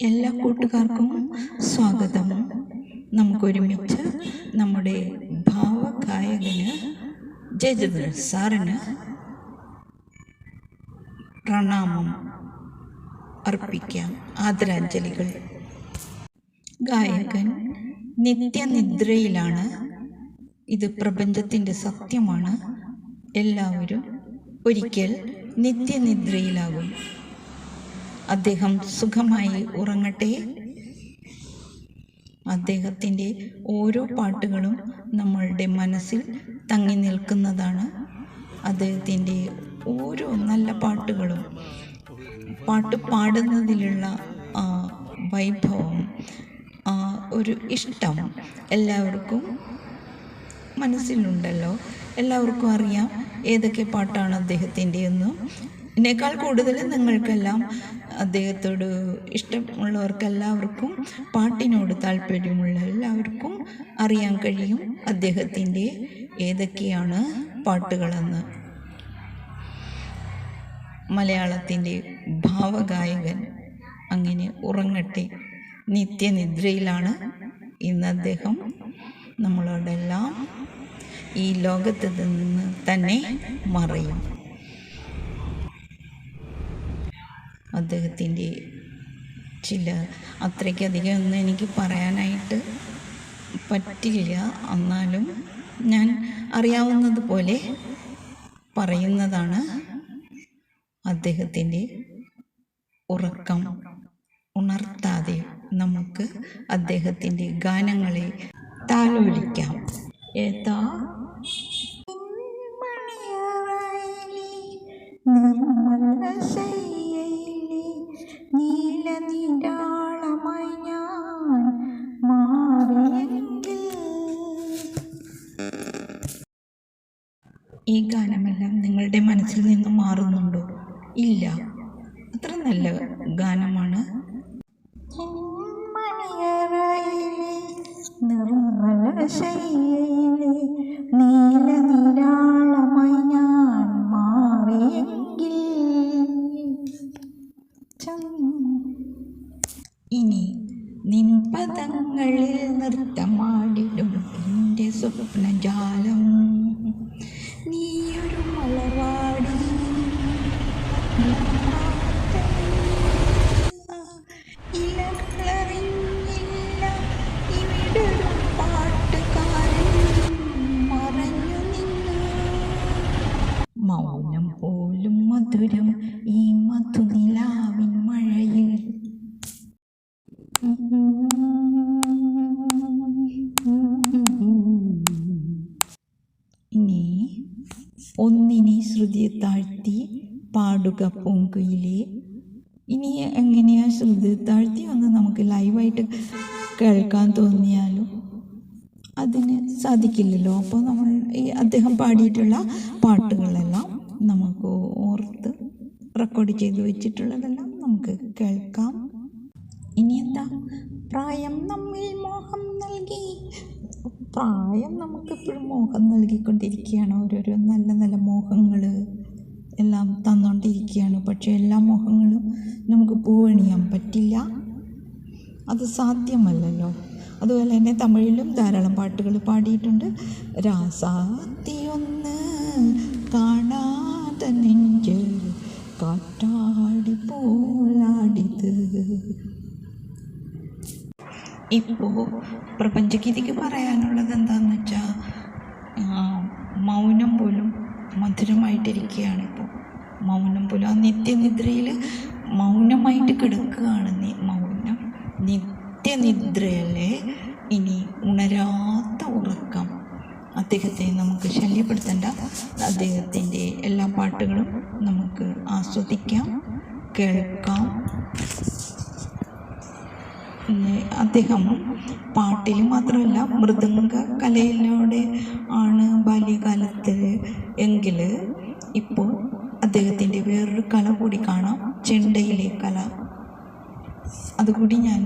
എല്ലാ കൂട്ടുകാർക്കും സ്വാഗതം. നമുക്കൊരുമിച്ച് നമ്മുടെ ഭാവഗായകന് ജയചന്ദ്രൻ സാറിന് പ്രണാമം അർപ്പിക്കാം. ആദരാഞ്ജലികൾ. ഗായകൻ നിത്യനിദ്രയിലാണ്. ഇത് പ്രപഞ്ചത്തിന്റെ സത്യമാണ്. എല്ലാവരും ഒരിക്കൽ നിത്യനിദ്രയിലാകും. അദ്ദേഹം സുഖമായി ഉറങ്ങട്ടെ. അദ്ദേഹത്തിന്റെ ഓരോ പാട്ടുകളും നമ്മളുടെ മനസ്സിൽ തങ്ങി നിൽക്കുന്നതാണ്. അദ്ദേഹത്തിന്റെ ഓരോ നല്ല പാട്ടുകളും പാട്ട് പാടുന്നതിലുള്ള ആ വൈഭവം ഒരു ഇഷ്ടം എല്ലാവർക്കും മനസ്സിലുണ്ടല്ലോ. എല്ലാവർക്കും അറിയാം ഏതൊക്കെ പാട്ടാണ് അദ്ദേഹത്തിന്റെ എന്നും എന്നേക്കാൾ കൂടുതൽ നിങ്ങൾക്കെല്ലാം അദ്ദേഹത്തോട് ഇഷ്ടമുള്ളവർക്കെല്ലാവർക്കും പാട്ടിനോട് താല്പര്യമുള്ള എല്ലാവർക്കും അറിയാൻ കഴിയും അദ്ദേഹത്തിന്റെ ഏതൊക്കെയാണ് പാട്ടുകളെന്ന്. മലയാളത്തിന്റെ ഭാവഗായകൻ അങ്ങനെ ഉറങ്ങട്ടെ നിത്യനിദ്രയിലാണ് ഇന്ന് അദ്ദേഹം. നമ്മളോടെല്ലാം ഈ ലോകത്ത് നിന്ന് തന്നെ മറയും. അദ്ദേഹത്തിന്റെ ചില അത്രയ്ക്കധികം ഒന്നും എനിക്ക് പറയാനായിട്ട് പറ്റില്ല എന്നാലും ഞാൻ അറിയാവുന്നത് പോലെ പറയുന്നതാണ് അദ്ദേഹത്തിന്റെ ഉറക്കം ഉണർത്താതെ നമുക്ക് അദ്ദേഹത്തിന്റെ ഗാനങ്ങളെ താലോലിക്കാം. ഏതാ? നീലനിരാളമായി ഞാൻ മാറിയെങ്കിൽ ഈ ഗാനമെല്ലാം നിങ്ങളുടെ മനസ്സിൽ നിന്ന് മാറുന്നുണ്ടോ? ഇല്ല. അത്ര നല്ല ഗാനമാണ്. നീലനിരാളമായി നൃത്തമാടിടും എന്റെ സ്വപ്നജാലം ഒന്നിനെ ശ്രുതി താഴ്ത്തി പാടുക പൂങ്കുയിലെ. ഇനി എങ്ങനെയാ ശ്രുതി താഴ്ത്തി ഒന്ന് നമുക്ക് ലൈവായിട്ട് കേൾക്കാൻ തോന്നിയാലും അതിന് സാധിക്കില്ലല്ലോ. അപ്പോൾ നമ്മൾ ഈ അദ്ദേഹം പാടിയിട്ടുള്ള പാട്ടുകളെല്ലാം നമുക്ക് ഓർത്ത് റെക്കോർഡ് ചെയ്ത് വെച്ചിട്ടുള്ളതെല്ലാം നമുക്ക് കേൾക്കാം. ഇനി എന്താ? പ്രായം നൽകി പ്രായം നമുക്കെപ്പോഴും മോഹം നൽകിക്കൊണ്ടിരിക്കുകയാണ്. ഓരോരോ നല്ല നല്ല മോഹങ്ങൾ എല്ലാം തന്നുകൊണ്ടിരിക്കുകയാണ് പക്ഷേ എല്ലാ മോഹങ്ങളും നമുക്ക് പൂവണിയാൻ പറ്റില്ല. അത് സാധ്യമല്ലല്ലോ. അതുപോലെ തന്നെ തമിഴിലും ധാരാളം പാട്ടുകൾ പാടിയിട്ടുണ്ട്. രാസാത്തിയൊന്ന് കാണാതെ നെഞ്ച് കാറ്റാടി പോലാടിത് ഇപ്പോൾ പ്രപഞ്ചഗീതിക്ക് പറയാനുള്ളത് എന്താണെന്ന് വെച്ചാൽ മൗനം പോലും മധുരമായിട്ടിരിക്കുകയാണ് ഇപ്പോൾ മൗനം പോലും ആ നിത്യനിദ്രയിൽ മൗനമായിട്ട് കിടക്കുകയാണ് മൗനം. നിത്യനിദ്രയല്ലേ ഇനി ഉണരാത്ത ഉറക്കം അദ്ദേഹത്തെ നമുക്ക് ശല്യപ്പെടുത്തേണ്ട. അദ്ദേഹത്തിന്റെ എല്ലാ പാട്ടുകളും നമുക്ക് ആസ്വദിക്കാം കേൾക്കാം. അദ്ദേഹം പാട്ടിൽ മാത്രമല്ല മൃദംഗ കലയിലൂടെ ആണ് ബാല്യകാലത്ത് എങ്കിൽ ഇപ്പോൾ അദ്ദേഹത്തിന്റെ വേറൊരു കല കൂടി കാണാം ചെണ്ടയിലെ കല. അതുകൂടി ഞാൻ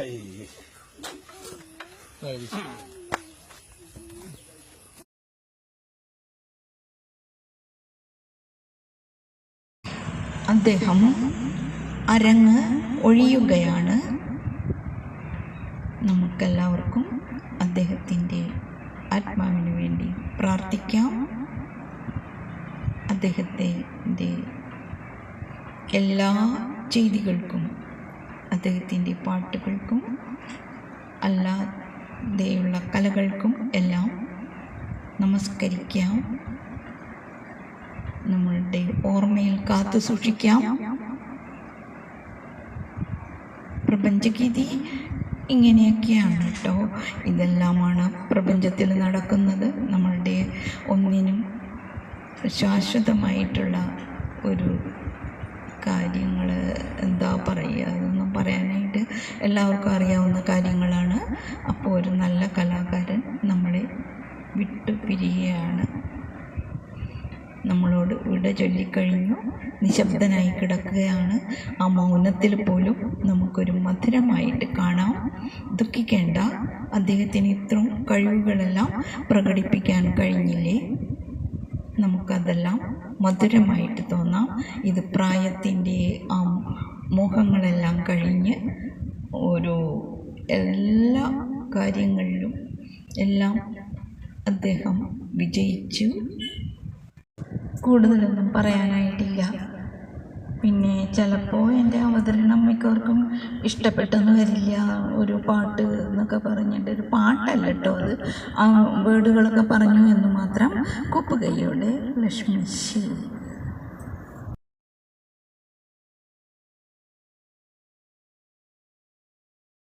അദ്ദേഹം അരങ്ങ് ഒഴിയുകയാണ്. നമുക്കെല്ലാവർക്കും അദ്ദേഹത്തിന്റെ ആത്മാവിന് വേണ്ടി പ്രാർത്ഥിക്കാം. അദ്ദേഹത്തിന്റെ എല്ലാ ചെയ്തികൾക്കും അദ്ദേഹത്തിന്റെ പാട്ടുകൾക്കും അല്ലാതെയുള്ള കലകൾക്കും എല്ലാം നമസ്കരിക്കാം. നമ്മളുടെ ഓർമ്മയിൽ കാത്തു സൂക്ഷിക്കാം. പ്രപഞ്ചഗീതി ഇങ്ങനെയൊക്കെയാണ് കേട്ടോ. ഇതെല്ലാമാണ് പ്രപഞ്ചത്തിൽ നടക്കുന്നത്. നമ്മളുടെ ഒന്നിനും ശാശ്വതമായിട്ടുള്ള ഒരു കാര്യങ്ങൾ എന്താ പറയുക? പറയാനായിട്ട് എല്ലാവർക്കും അറിയാവുന്ന കാര്യങ്ങളാണ്. അപ്പോൾ ഒരു നല്ല കലാകാരൻ നമ്മളെ വിട്ടു പിരിയുകയാണ്. നമ്മളോട് വിട ചൊല്ലിക്കഴിഞ്ഞു നിശബ്ദനായി കിടക്കുകയാണ്. ആ മൗനത്തിൽ പോലും നമുക്കൊരു മധുരമായിട്ട് കാണാം. ദുഃഖിക്കേണ്ട അദ്ദേഹത്തിന് ഇത്രയും കഴിവുകളെല്ലാം പ്രകടിപ്പിക്കാൻ കഴിഞ്ഞില്ലേ? നമുക്കതെല്ലാം മധുരമായിട്ട് തോന്നാം. ഇത് പ്രായത്തിന്റെ ആ മോഹങ്ങളെല്ലാം കഴിഞ്ഞ് ഒരു എല്ലാ കാര്യങ്ങളിലും എല്ലാം അദ്ദേഹം വിജയിച്ചു. കൂടുതലൊന്നും പറയാനായിട്ടില്ല. പിന്നെ ചിലപ്പോൾ എന്റെ അവതരണം മിക്കവർക്കും ഇഷ്ടപ്പെട്ടെന്ന് വരില്ല. ഒരു പാട്ട് എന്നൊക്കെ പറഞ്ഞിട്ട് ഒരു പാട്ടല്ല കേട്ടോ അത്. ആ വേർഡുകളൊക്കെ പറഞ്ഞു എന്ന് മാത്രം കുപ്പുകൈയോടെ ലക്ഷ്മി ശരി.